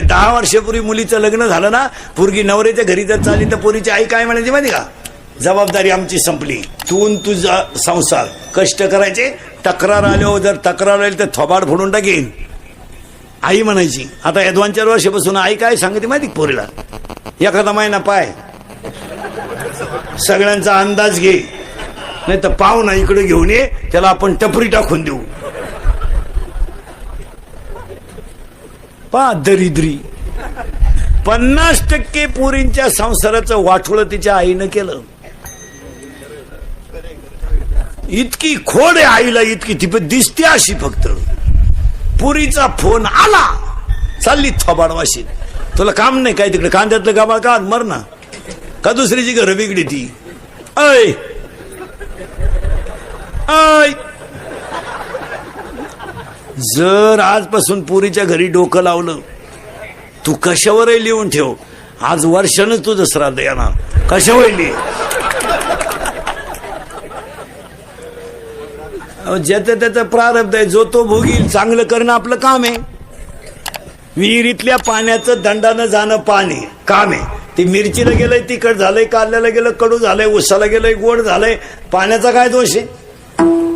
दहा वर्षापूर्वी मुलीचं लग्न झालं ना पोरगी नवऱ्याच्या घरी जर चालली तर पोरीची आई काय म्हणायची माहिती का? जबाबदारी आमची संपली. तू तुझा संसार. कष्ट करायचे तक्रार आल्यावर जर तक्रार आली तर थोबाड फोडून टाकेन. आई म्हणायची आता या दोन चार वर्षापासून आई काय सांगते माहिती पोरीला? एखादा महिना पाय. सगळ्यांचा अंदाज घे. नाही तर पाहुणा इकडे घेऊन ये त्याला आपण टपरी टाकून देऊ. पा दरिद्री. पन्नास टक्के पुरींच्या संसाराचं वाठोळ तिच्या आईनं केलं. इतकी खोड आहे आईला इतकी ती पण दिसते अशी फक्त. पुरीचा फोन आला. चालली थोबाडवाशी. तुला काम नाही काय तिकडे? कांद्यातलं गाबाळ का? मर ना. का दुसरीची घरं वेगळी ती? ऐ! जर आजपासून पुरीच्या घरी डोकं लावलं तू कशावरही लिहून ठेव. आज वर्षानं तुझं श्राद्ध येणार कशावर लिहि. ज्याचं त्याचं प्रारब्ध आहे जो तो भोगील चांगलं करणं आपलं काम आहे. विहिरीतल्या पाण्याचं दंडानं जाणं पाणी काम आहे. ती मिरचीला गेलंय तिखट झालंय काल्याला गेलं कडू झालंय उसाला गेलंय गोड झालंय पाण्याचा काय दोष आहे?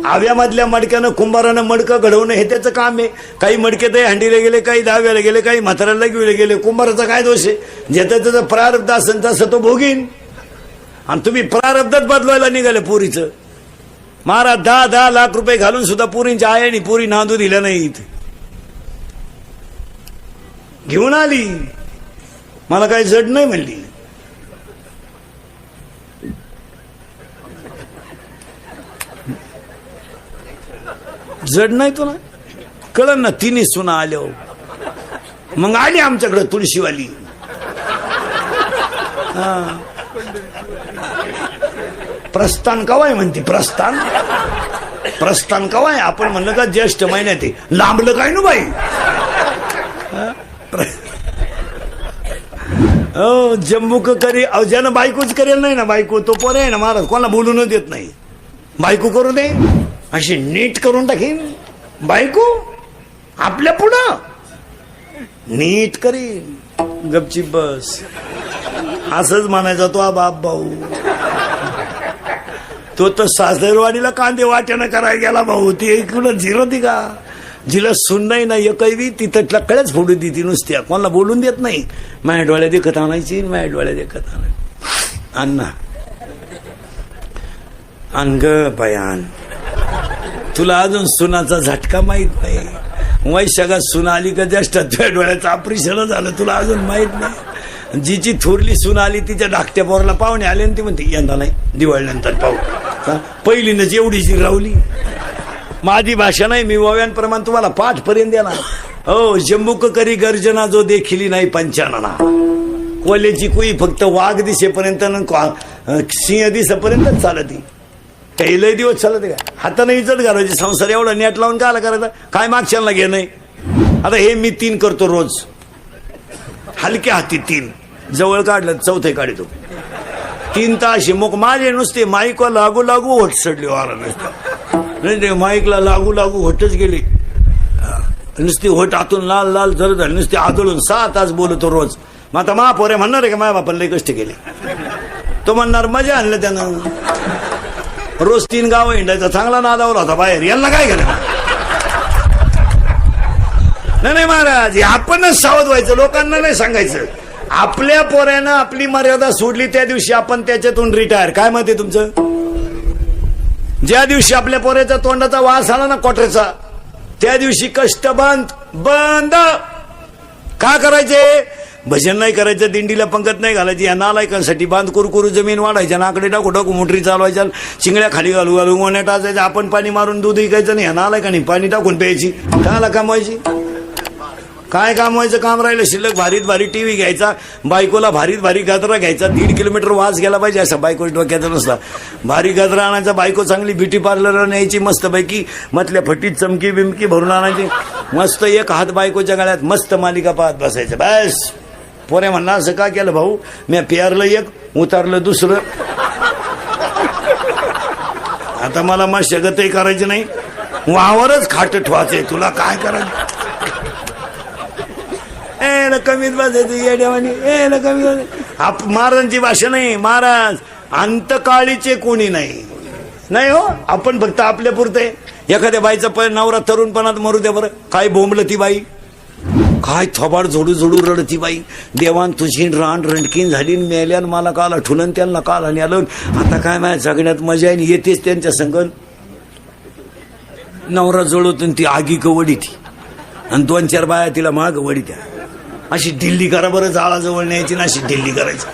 आव्यामधल्या मडक्यानं कुंभारानं मडकं घडवणं हे त्याचं काम आहे. काही मडके ते हंडीला गेले काही दहाव्याला गेले काही म्हाताऱ्याला गेले गेले. कुंभाराचा काय दोष आहे? ज्याचं त्याचं प्रारब्ध असेल तसं तो भोगीन. आणि तुम्ही प्रारब्धच बदलवायला निघाले पुरीचं. महाराज दहा दहा लाख रुपये घालून सुद्धा पुरींच्या आयाने पुरी नांदू दिल्या नाही इथे. घेऊन आली. मला काही जड नाही म्हणली. जड नाही तुला कळन ना तिने सुना आल्या मग आली आमच्याकडे तुळशीवाली. प्रस्थान प्रस्थान कवाय म्हणते प्रस्थान? प्रस्थान कवाय? आपण म्हणलं का ज्येष्ठ महिन्यात आहे. लांबलं काय ना बाई? हा? हो जम्मू क करी अहो, ज्यानं बायकोच करेल नाही ना बायको तो पोरे आहे ना महाराज कोणाला बोलू न देत नाही. बायको करू दे. अशी नीट करून टाकीन बायको आपल्या पुढं. नीट करीन गपचिप बस. असंच म्हणायचा तो बाप भाऊ. तो तर सासरवाडीला कांदे वाट्यानं करायला गेला भाऊ. ती इकडं झिरो ती का? जिला सुन नाही ना एकही तिथं टक्कळच फोडू दी ती नुसत्या. कोणाला बोलून देत नाही. माझ्या डोळ्या देखत आणायची माझ्या डोळ्या देखत आणायची. अण्णा. आण ग बयान. तुला अजून सुनाचा झटका माहीत नाही. वैशाखात सुन आली का ज्येष्ठ तुझ्या डोळ्याचं ऑपरेशन झालं तुला अजून माहीत नाही. जिची थोरली सून आली तिच्या धाकट्या पोराला पाहुणे आले आणि ती म्हणते यंदा नाही दिवाळीनंतर पाहू. हा? पहिलीनंच एवढीशी रावली माझी भाषा नाही मी वव्यांप्रमाणे तुम्हाला पाठ पर्यंत देणार. हो जम्बुक करी गर्जना जो देखिली नाही पंचानना कोल्याची कुई फक्त वाघ दिसेपर्यंत न क्वा- सिंह दिसेपर्यंतच चालती. काही लय दिवस चालत का? हाताने इज्जत घालायची संसार एवढा नेट लावून काय करायचा? काय मागच्याला घे नाही आता हे मी तीन करतो रोज. हलक्या हाती तीन. जवळ काढलं चौथे काढतो. तीन ताशी मग माझे नुसते माईकला लागू लागू होट सडली वारा नुसतं. माईकला लागू लागू होटच गेले. नुसती होट आतून लाल लाल जर झाली नुसती आदळून सहा तास बोलतो रोज. मग आता महापोरे म्हणणार आहे का? माझ्या बापाला लय कष्ट केले. तो म्हणणार मजा आणलं त्यानं. रोज तीन गाव हिंडायचा. चांगला नादावला होता बाहेर. यांना काय केलं? नाही नाही महाराज आपणच सावध व्हायचं. लोकांना नाही सांगायचं. आपल्या पोऱ्यानं आपली मर्यादा सोडली त्या दिवशी आपण त्याच्यातून रिटायर काय मत आहे तुमचं? ज्या दिवशी आपल्या पोऱ्याच्या तोंडाचा वास आला ना कोठऱ्याचा त्या दिवशी कष्ट बंद बंद. का करायचे? भजन नाही करायचं दिंडीला पंगत नाही घालायची. या नालायकांसाठी बांध कुरकुरू जमीन वाढायच्या नाकडे टाकू टाकू मोटरी चालवायच्या चिंगड्या खाली घालू घालू गोण्या टाचायचं आपण पाणी मारून दूध विकायचं नाही या नालायकाने पाणी टाकून प्यायची. काला कमवायची? काय काम व्हायचं काम राहिलं शिल्लक भारीत भारी टी व्ही घ्यायचा बायकोला भारीत भारी गजरा घ्यायचा दीड किलोमीटर वास गेला पाहिजे असं बायको डोक्याचा नसता. भारी गजरा आणायचा बायको चांगली ब्युटी पार्लर न्यायची मस्तपैकी मधल्या फटीत चमकी बिमकी भरून आणायची. मस्त एक हात बायकोच्या गळ्यात मस्त मालिका पाहत बसायचं. बस! पोरे म्हणला असं का केलं भाऊ मी पेरलं एक उतारलं दुसरं. आता मला मशागतही करायची नाही. वावरच खाट ठेवायचंय तुला काय करायचं? ए ना कमीत बसायचं येड्यावानी ए ना कमी आप महाराजांची भाषा नाही महाराज अंतकाळीचे कोणी नाही. नाही हो आपण फक्त आपल्या पुरते. एखाद्या बाईचा पण नवरा तरुणपणात मरू द्या बरं. काय बोंबलं ती बाई? काय थोबाड झोडू झोडू रडती बाई. देवान तुझी रान रणकीन झाली मेल्यान मला काल आठवलं त्यांना काल आणि आलं. आता काय माझ्या जगण्यात मजा आहे येतेच त्यांच्या संगन नवरा जळवतून ती आगी गवडी ती. आणि दोन चार बाया तिला माग वडी त्या. अशी दिल्ली करा बरं जाळाजवळ न्यायची ना अशी दिल्ली करायची.